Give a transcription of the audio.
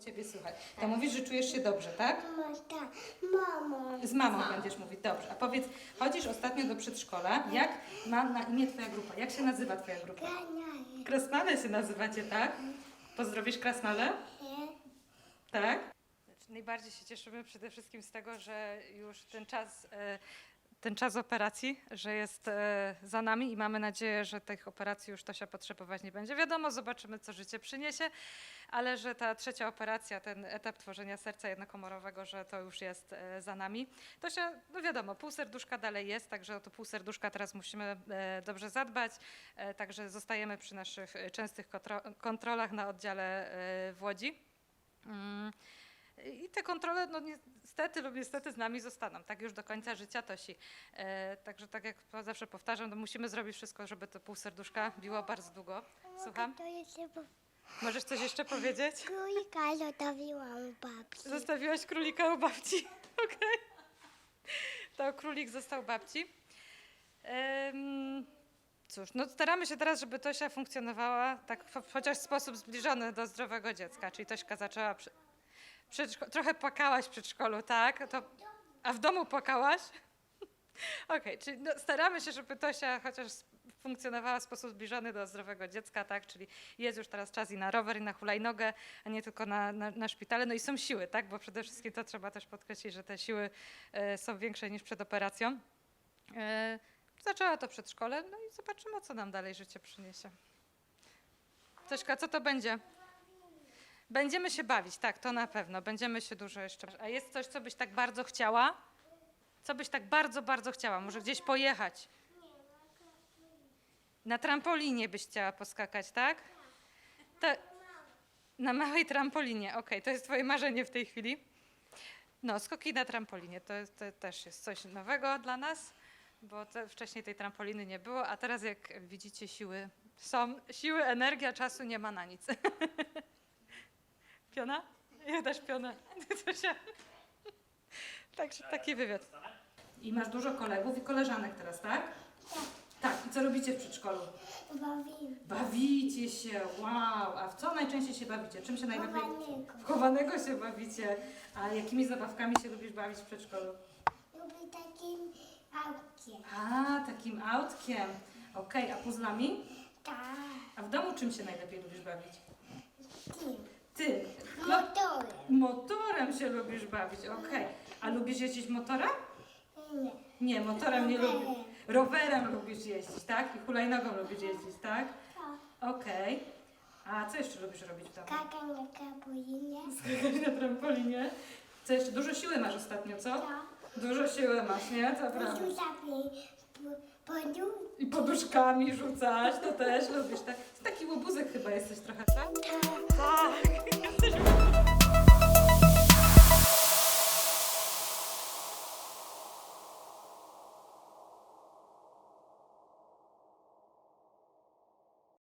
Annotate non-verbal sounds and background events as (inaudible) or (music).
u Ciebie słychać. To mówisz, że czujesz się dobrze, tak? Tak. Mamo. Z mamą będziesz mówić, dobrze. A powiedz, chodzisz ostatnio do przedszkola, jak ma na imię Twoja grupa? Jak się nazywa Twoja grupa? Krasnale się nazywacie, tak? Pozdrowisz Krasnale? Tak? Znaczy, Najbardziej się cieszymy przede wszystkim z tego, że już ten czas, e, ten czas operacji, że jest e, za nami i mamy nadzieję, że tych operacji już Tosia potrzebować nie będzie. Wiadomo, zobaczymy, co życie przyniesie, ale że ta trzecia operacja, ten etap tworzenia serca jednokomorowego, że to już jest e, za nami. Tosia, no wiadomo, pół serduszka dalej jest, także o to pół serduszka teraz musimy e, dobrze zadbać, także zostajemy przy naszych częstych kontro- kontrolach na oddziale w Łodzi. I te kontrole, no niestety lub niestety z nami zostaną, tak już do końca życia Tosi. E, także tak jak zawsze powtarzam, no musimy zrobić wszystko, żeby to pół serduszka biło bardzo długo. Słucham? To jeszcze po... Możesz coś jeszcze powiedzieć? Królika zostawiłam babci. Zostawiłaś królika u babci. (laughs) Okej. To królik został babci. Em, cóż, no staramy się teraz, żeby Tosia funkcjonowała tak cho- chociaż w sposób zbliżony do zdrowego dziecka. Czyli Tośka zaczęła przy, trochę płakałaś w przedszkolu, tak? To, a w domu płakałaś? (laughs) Okej, czyli no, staramy się, żeby Tosia chociaż funkcjonowała w sposób zbliżony do zdrowego dziecka, tak? Czyli jest już teraz czas i na rower, i na hulajnogę, a nie tylko na, na, na szpitale. No i są siły, tak? Bo przede wszystkim to trzeba też podkreślić, że te siły e, są większe niż przed operacją. E, zaczęła to przedszkole, no i zobaczymy, co nam dalej życie przyniesie. Tośka, co to będzie? Będziemy się bawić, tak, to na pewno. Będziemy się dużo jeszcze. A jest coś, co byś tak bardzo chciała? Co byś tak bardzo, bardzo chciała? Może gdzieś pojechać? Na trampolinie byś chciała poskakać, tak? To, na małej trampolinie, okej, to jest twoje marzenie w tej chwili. No, skoki na trampolinie, to, to też jest coś nowego dla nas, bo wcześniej tej trampoliny nie było, a teraz jak widzicie siły są, siły, energia, czasu nie ma na nic. (laughs) Piona? Ja też pionę. (laughs) Zosia. Także taki wywiad. I masz dużo kolegów i koleżanek teraz, tak? Tak. I co robicie w przedszkolu? Bawimy. Bawicie się, wow. A w co najczęściej się bawicie? Czym się najlepiej... Chowanego. W chowanego się bawicie. A jakimi zabawkami się lubisz bawić w przedszkolu? Lubię takim autkiem. A, takim autkiem. Okej, a puzzlami? Tak. A w domu czym się najlepiej lubisz bawić? Tym. Ty. No, Motorem. motorem się lubisz bawić, okej. A lubisz jeździć motorem? Nie. Nie, motorem nie Rowerem. lubisz. Rowerem lubisz jeździć, tak? I hulajnogą lubisz jeździć, tak? Tak. Okej. A co jeszcze lubisz robić w domu? Kaka na kapulinie. Skakać na trampolinie. Co jeszcze? Dużo siły masz ostatnio, co? Tak. Dużo siły masz, nie? To prawda. I poduszkami rzucać, to też lubisz, tak? Taki łobuzek chyba jesteś trochę? Tak. Tak.